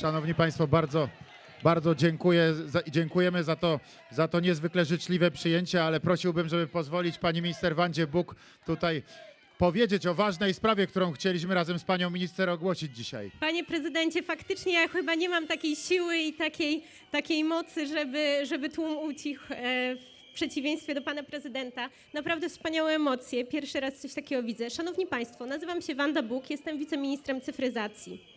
Szanowni Państwo, bardzo, bardzo dziękuję, dziękujemy za to, za to niezwykle życzliwe przyjęcie, ale prosiłbym, żeby pozwolić pani minister Wandzie Buk tutaj powiedzieć o ważnej sprawie, którą chcieliśmy razem z panią minister ogłosić dzisiaj. Panie prezydencie, faktycznie ja chyba nie mam takiej siły i takiej, takiej mocy, żeby, żeby tłum ucichł e, w przeciwieństwie do pana prezydenta. Naprawdę wspaniałe emocje. Pierwszy raz coś takiego widzę. Szanowni Państwo, nazywam się Wanda Buk, jestem wiceministrem cyfryzacji.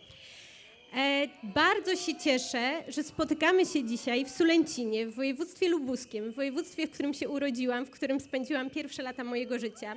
E, bardzo się cieszę, że spotykamy się dzisiaj w Sulęcinie, w województwie lubuskim, w województwie, w którym się urodziłam, w którym spędziłam pierwsze lata mojego życia.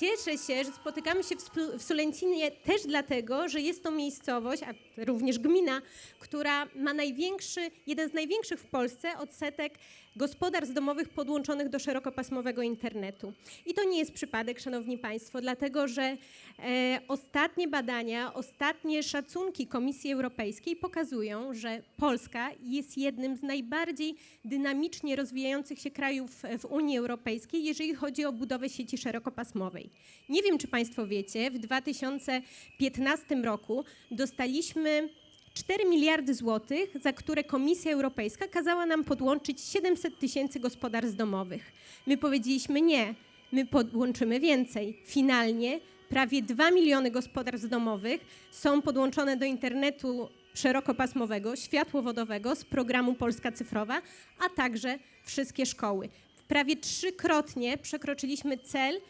Cieszę się, że spotykamy się w, Sulęcinie też dlatego, że jest to miejscowość, a również gmina, która ma największy, jeden z największych w Polsce odsetek gospodarstw domowych podłączonych do szerokopasmowego internetu. I to nie jest przypadek, szanowni państwo, dlatego że e, ostatnie badania, ostatnie szacunki Komisji Europejskiej pokazują, że Polska jest jednym z najbardziej dynamicznie rozwijających się krajów w Unii Europejskiej, jeżeli chodzi o budowę sieci szerokopasmowej. Nie wiem, czy Państwo wiecie, w 2015 roku dostaliśmy 4 miliardy złotych, za które Komisja Europejska kazała nam podłączyć 700 tysięcy gospodarstw domowych. My powiedzieliśmy nie, my podłączymy więcej. Finalnie prawie 2 miliony gospodarstw domowych są podłączone do internetu szerokopasmowego, światłowodowego z programu Polska Cyfrowa, a także wszystkie szkoły. Prawie trzykrotnie przekroczyliśmy cel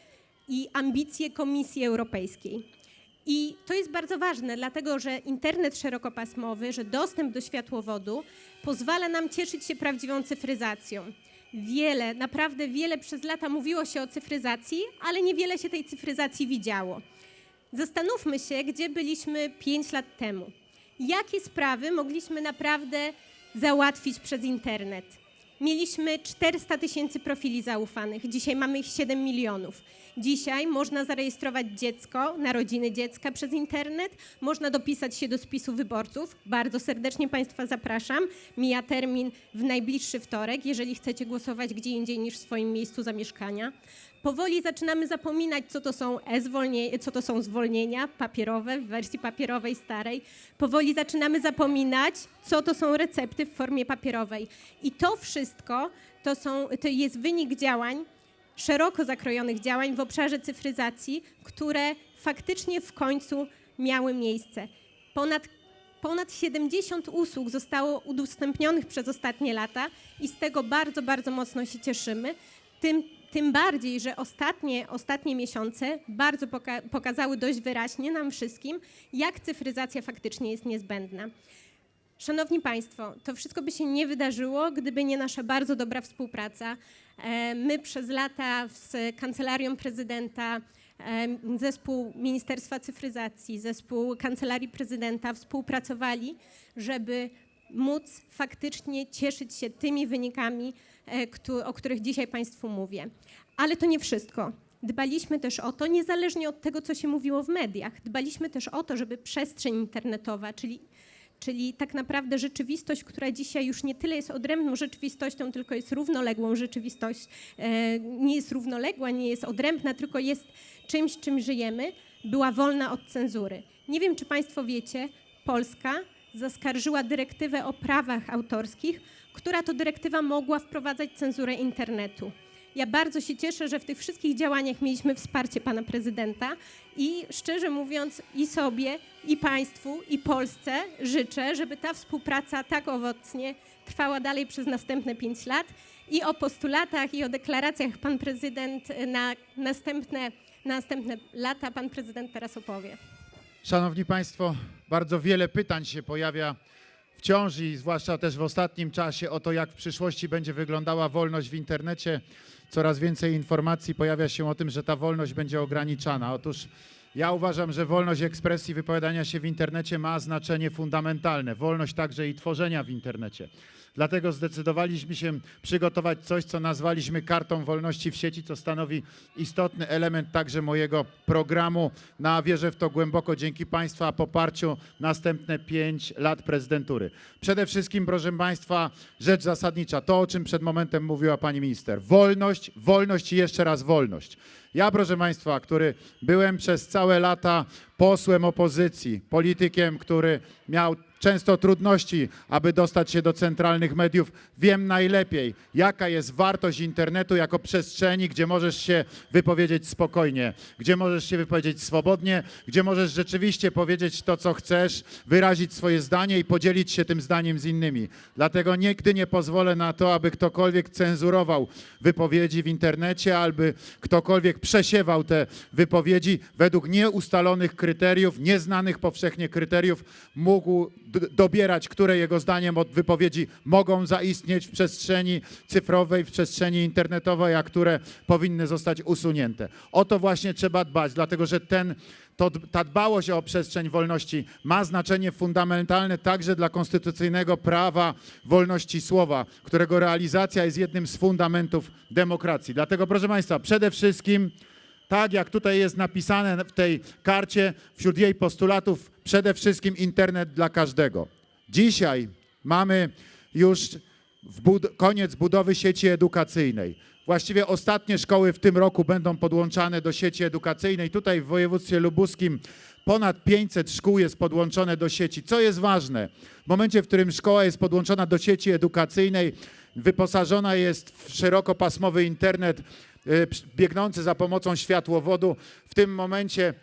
i ambicje Komisji Europejskiej. I to jest bardzo ważne, dlatego że internet szerokopasmowy, że dostęp do światłowodu pozwala nam cieszyć się prawdziwą cyfryzacją. Wiele, naprawdę wiele przez lata mówiło się o cyfryzacji, ale niewiele się tej cyfryzacji widziało. Zastanówmy się, gdzie byliśmy 5 lat temu. Jakie sprawy mogliśmy naprawdę załatwić przez internet? Mieliśmy 400 tysięcy profili zaufanych, dzisiaj mamy ich 7 milionów. Dzisiaj można zarejestrować dziecko, narodziny dziecka przez internet, można dopisać się do spisu wyborców. Bardzo serdecznie Państwa zapraszam. Mija termin w najbliższy wtorek, jeżeli chcecie głosować gdzie indziej niż w swoim miejscu zamieszkania. Powoli zaczynamy zapominać, co to są e-zwolnienia, co to są zwolnienia papierowe w wersji papierowej starej. Powoli zaczynamy zapominać, co to są recepty w formie papierowej. I to wszystko to, są, to jest wynik działań, szeroko zakrojonych działań w obszarze cyfryzacji, które faktycznie w końcu miały miejsce. Ponad Ponad 70 usług zostało udostępnionych przez ostatnie lata i z tego bardzo, bardzo mocno się cieszymy. Tym, tym bardziej, że ostatnie, ostatnie miesiące bardzo poka pokazały dość wyraźnie nam wszystkim, jak cyfryzacja faktycznie jest niezbędna. Szanowni Państwo, to wszystko by się nie wydarzyło, gdyby nie nasza bardzo dobra współpraca. E, My przez lata z Kancelarią Prezydenta, e, zespół Ministerstwa Cyfryzacji, zespół Kancelarii Prezydenta współpracowali, żeby móc faktycznie cieszyć się tymi wynikami, o których dzisiaj Państwu mówię. Ale to nie wszystko. Dbaliśmy też o to, niezależnie od tego, co się mówiło w mediach, dbaliśmy też o to, żeby przestrzeń internetowa, czyli Czyli tak naprawdę rzeczywistość, która dzisiaj już nie tyle jest odrębną rzeczywistością, tylko jest równoległą rzeczywistość, e, nie jest równoległa, nie jest odrębna, tylko jest czymś, czym żyjemy, była wolna od cenzury. Nie wiem, czy Państwo wiecie, Polska zaskarżyła dyrektywę o prawach autorskich, która to dyrektywa mogła wprowadzać cenzurę internetu. Ja bardzo się cieszę, że w tych wszystkich działaniach mieliśmy wsparcie pana prezydenta i szczerze mówiąc i sobie, i państwu, i Polsce życzę, żeby ta współpraca tak owocnie trwała dalej przez następne pięć lat i o postulatach i o deklaracjach pan prezydent na następne, na następne lata pan prezydent teraz opowie. Szanowni Państwo, bardzo wiele pytań się pojawia wciąż i zwłaszcza też w ostatnim czasie o to, jak w przyszłości będzie wyglądała wolność w internecie. Coraz więcej informacji pojawia się o tym, że ta wolność będzie ograniczana. Otóż ja uważam, że wolność ekspresji wypowiadania się w internecie ma znaczenie fundamentalne. Wolność także i tworzenia w internecie. Dlatego zdecydowaliśmy się przygotować coś, co nazwaliśmy kartą wolności w sieci, co stanowi istotny element także mojego programu. Na wierzę w to głęboko dzięki Państwa poparciu następne pięć lat prezydentury. Przede wszystkim, proszę Państwa, rzecz zasadnicza, to o czym przed momentem mówiła Pani Minister. Wolność, wolność i jeszcze raz wolność. Ja, proszę Państwa, który byłem przez całe lata posłem opozycji, politykiem, który miał często trudności, aby dostać się do centralnych mediów, wiem najlepiej, jaka jest wartość internetu jako przestrzeni, gdzie możesz się wypowiedzieć spokojnie, gdzie możesz się wypowiedzieć swobodnie, gdzie możesz rzeczywiście powiedzieć to, co chcesz, wyrazić swoje zdanie i podzielić się tym zdaniem z innymi. Dlatego nigdy nie pozwolę na to, aby ktokolwiek cenzurował wypowiedzi w internecie, albo ktokolwiek przesiewał te wypowiedzi według nieustalonych kryteriów, nieznanych powszechnie kryteriów, mógł dobierać, które jego zdaniem od wypowiedzi mogą zaistnieć w przestrzeni cyfrowej, w przestrzeni internetowej, a które powinny zostać usunięte. O to właśnie trzeba dbać, dlatego że ten, to, ta dbałość o przestrzeń wolności ma znaczenie fundamentalne także dla konstytucyjnego prawa wolności słowa, którego realizacja jest jednym z fundamentów demokracji. Dlatego, proszę Państwa, przede wszystkim tak jak tutaj jest napisane w tej karcie, wśród jej postulatów przede wszystkim internet dla każdego. Dzisiaj mamy już bud- koniec budowy sieci edukacyjnej. Właściwie ostatnie szkoły w tym roku będą podłączane do sieci edukacyjnej. Tutaj w województwie lubuskim ponad 500 szkół jest podłączone do sieci. Co jest ważne? W momencie, w którym szkoła jest podłączona do sieci edukacyjnej, wyposażona jest w szerokopasmowy internet biegnący za pomocą światłowodu, w tym momencie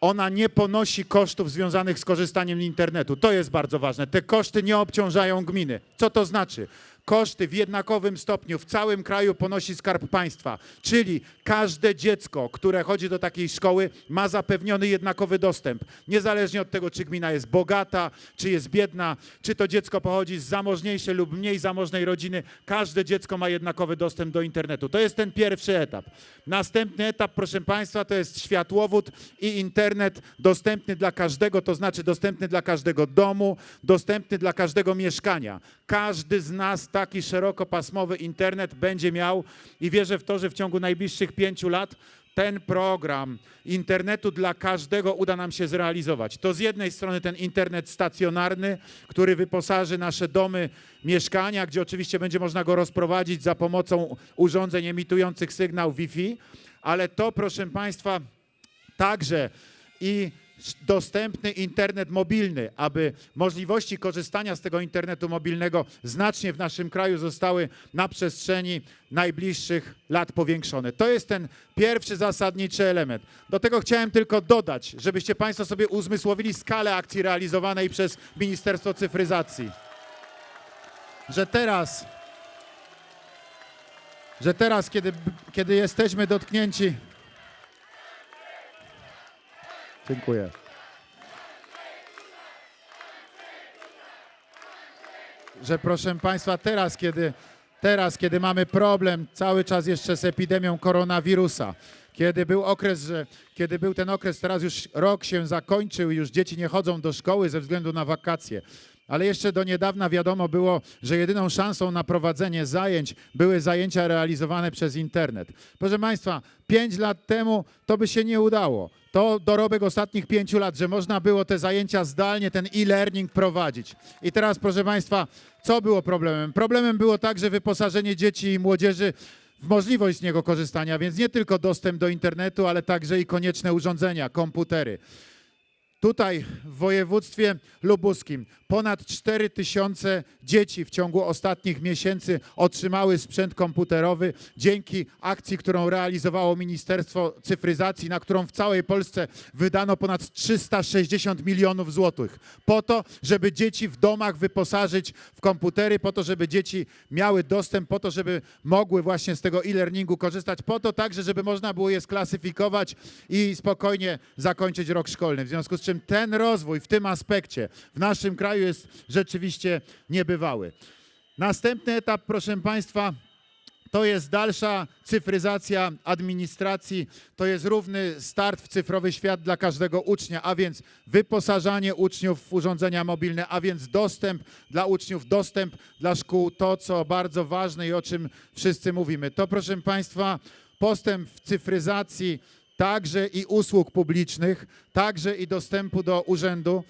ona nie ponosi kosztów związanych z korzystaniem z internetu. To jest bardzo ważne. Te koszty nie obciążają gminy. Co to znaczy? Koszty w jednakowym stopniu w całym kraju ponosi Skarb Państwa, czyli każde dziecko, które chodzi do takiej szkoły, ma zapewniony jednakowy dostęp. Niezależnie od tego, czy gmina jest bogata, czy jest biedna, czy to dziecko pochodzi z zamożniejszej lub mniej zamożnej rodziny, każde dziecko ma jednakowy dostęp do internetu. To jest ten pierwszy etap. Następny etap, proszę Państwa, to jest światłowód i internet dostępny dla każdego, to znaczy dostępny dla każdego domu, dostępny dla każdego mieszkania. Każdy z nas taki szerokopasmowy internet będzie miał i wierzę w to, że w ciągu najbliższych pięciu lat ten program internetu dla każdego uda nam się zrealizować. To z jednej strony ten internet stacjonarny, który wyposaży nasze domy, mieszkania, gdzie oczywiście będzie można go rozprowadzić za pomocą urządzeń emitujących sygnał Wi-Fi, ale to, proszę Państwa, także i dostępny internet mobilny, aby możliwości korzystania z tego internetu mobilnego znacznie w naszym kraju zostały na przestrzeni najbliższych lat powiększone. To jest ten pierwszy zasadniczy element. Do tego chciałem tylko dodać, żebyście Państwo sobie uzmysłowili skalę akcji realizowanej przez Ministerstwo Cyfryzacji. Że teraz, że teraz, kiedy, kiedy jesteśmy dotknięci Dziękuję. Że proszę Państwa, teraz kiedy, teraz, kiedy mamy problem cały czas jeszcze z epidemią koronawirusa, kiedy był okres, że, kiedy był ten okres, teraz już rok się zakończył i już dzieci nie chodzą do szkoły ze względu na wakacje. Ale jeszcze do niedawna wiadomo było, że jedyną szansą na prowadzenie zajęć były zajęcia realizowane przez internet. Proszę Państwa, pięć lat temu to by się nie udało. To dorobek ostatnich pięciu lat, że można było te zajęcia zdalnie, ten e-learning prowadzić. I teraz, proszę Państwa, co było problemem? Problemem było także wyposażenie dzieci i młodzieży w możliwość z niego korzystania, więc nie tylko dostęp do internetu, ale także i konieczne urządzenia, komputery. Tutaj w województwie lubuskim ponad 4 tysiące dzieci w ciągu ostatnich miesięcy otrzymały sprzęt komputerowy dzięki akcji, którą realizowało Ministerstwo Cyfryzacji, na którą w całej Polsce wydano ponad 360 milionów złotych. Po to, żeby dzieci w domach wyposażyć w komputery, po to, żeby dzieci miały dostęp, po to, żeby mogły właśnie z tego e-learningu korzystać, po to także, żeby można było je sklasyfikować i spokojnie zakończyć rok szkolny. W związku z czym ten rozwój w tym aspekcie w naszym kraju jest rzeczywiście niebywały. Następny etap, proszę Państwa, to jest dalsza cyfryzacja administracji, to jest równy start w cyfrowy świat dla każdego ucznia, a więc wyposażanie uczniów w urządzenia mobilne, a więc dostęp dla uczniów, dostęp dla szkół, to co bardzo ważne i o czym wszyscy mówimy. To proszę Państwa, postęp w cyfryzacji także i usług publicznych, także i dostępu do urzędu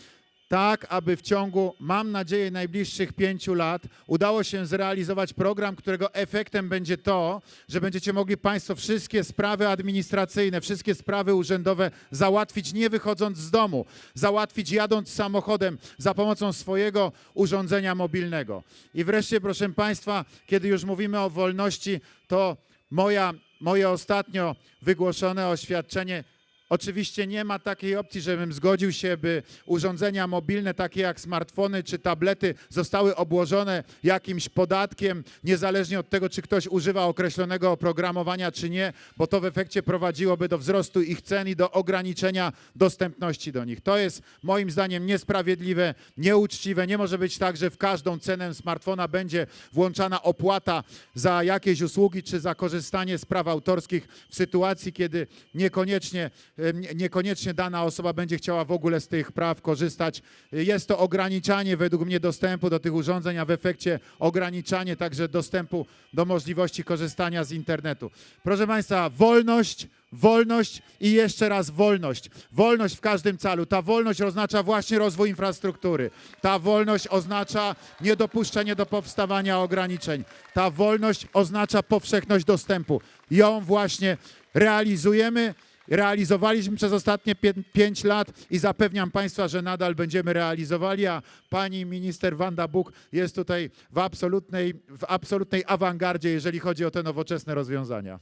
tak aby w ciągu, mam nadzieję, najbliższych pięciu lat udało się zrealizować program, którego efektem będzie to, że będziecie mogli Państwo wszystkie sprawy administracyjne, wszystkie sprawy urzędowe załatwić nie wychodząc z domu, załatwić jadąc samochodem za pomocą swojego urządzenia mobilnego. I wreszcie, proszę Państwa, kiedy już mówimy o wolności, to moja, moje ostatnio wygłoszone oświadczenie Oczywiście nie ma takiej opcji, żebym zgodził się, by urządzenia mobilne, takie jak smartfony czy tablety, zostały obłożone jakimś podatkiem, niezależnie od tego, czy ktoś używa określonego oprogramowania, czy nie, bo to w efekcie prowadziłoby do wzrostu ich cen i do ograniczenia dostępności do nich. To jest moim zdaniem niesprawiedliwe, nieuczciwe. Nie może być tak, że w każdą cenę smartfona będzie włączana opłata za jakieś usługi czy za korzystanie z praw autorskich w sytuacji, kiedy niekoniecznie nie- niekoniecznie dana osoba będzie chciała w ogóle z tych praw korzystać. Jest to ograniczanie według mnie dostępu do tych urządzeń, a w efekcie ograniczanie także dostępu do możliwości korzystania z internetu. Proszę Państwa, wolność, wolność i jeszcze raz wolność. Wolność w każdym calu. Ta wolność oznacza właśnie rozwój infrastruktury. Ta wolność oznacza niedopuszczenie do powstawania ograniczeń. Ta wolność oznacza powszechność dostępu. Ją właśnie realizujemy. Realizowaliśmy przez ostatnie pię- pięć lat i zapewniam Państwa, że nadal będziemy realizowali, a pani minister Wanda Buk jest tutaj w absolutnej, w absolutnej awangardzie, jeżeli chodzi o te nowoczesne rozwiązania.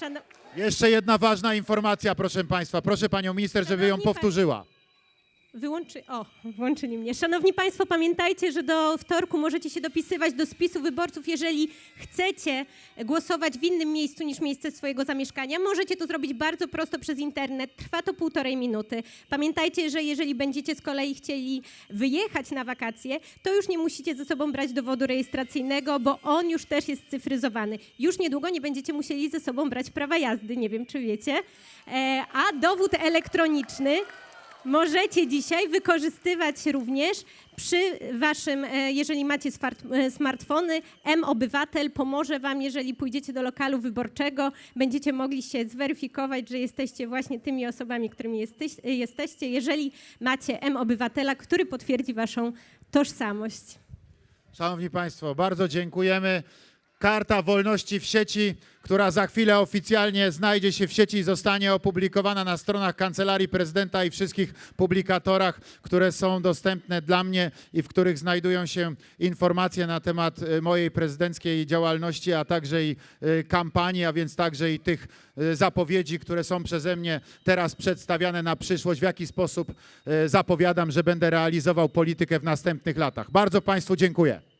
Szano- Jeszcze jedna ważna informacja, proszę Państwa. Proszę panią minister, żeby ją Szanowni państwo. powtórzyła. Wyłączy, o, włączyli mnie. Szanowni Państwo, pamiętajcie, że do wtorku możecie się dopisywać do spisu wyborców, jeżeli chcecie głosować w innym miejscu niż miejsce swojego zamieszkania. Możecie to zrobić bardzo prosto przez internet. Trwa to półtorej minuty. Pamiętajcie, że jeżeli będziecie z kolei chcieli wyjechać na wakacje, to już nie musicie ze sobą brać dowodu rejestracyjnego, bo on już też jest cyfryzowany. Już niedługo nie będziecie musieli ze sobą brać prawa jazdy, nie wiem czy wiecie. E, a dowód elektroniczny Możecie dzisiaj wykorzystywać również przy waszym, e, jeżeli macie e, smartfony, M-Obywatel pomoże wam, jeżeli pójdziecie do lokalu wyborczego, będziecie mogli się zweryfikować, że jesteście właśnie tymi osobami, którymi jesteś, e, jesteście, jeżeli macie M-Obywatela, który potwierdzi waszą tożsamość. Szanowni Państwo, bardzo dziękujemy. Karta Wolności w sieci, która za chwilę oficjalnie znajdzie się w sieci i zostanie opublikowana na stronach Kancelarii Prezydenta i wszystkich publikatorach, które są dostępne dla mnie i w których znajdują się informacje na temat e, mojej prezydenckiej działalności, a także i e, kampanii, a więc także i tych e, zapowiedzi, które są przeze mnie teraz przedstawiane na przyszłość, w jaki sposób zapowiadam, że będę realizował politykę w następnych latach. Bardzo Państwu dziękuję.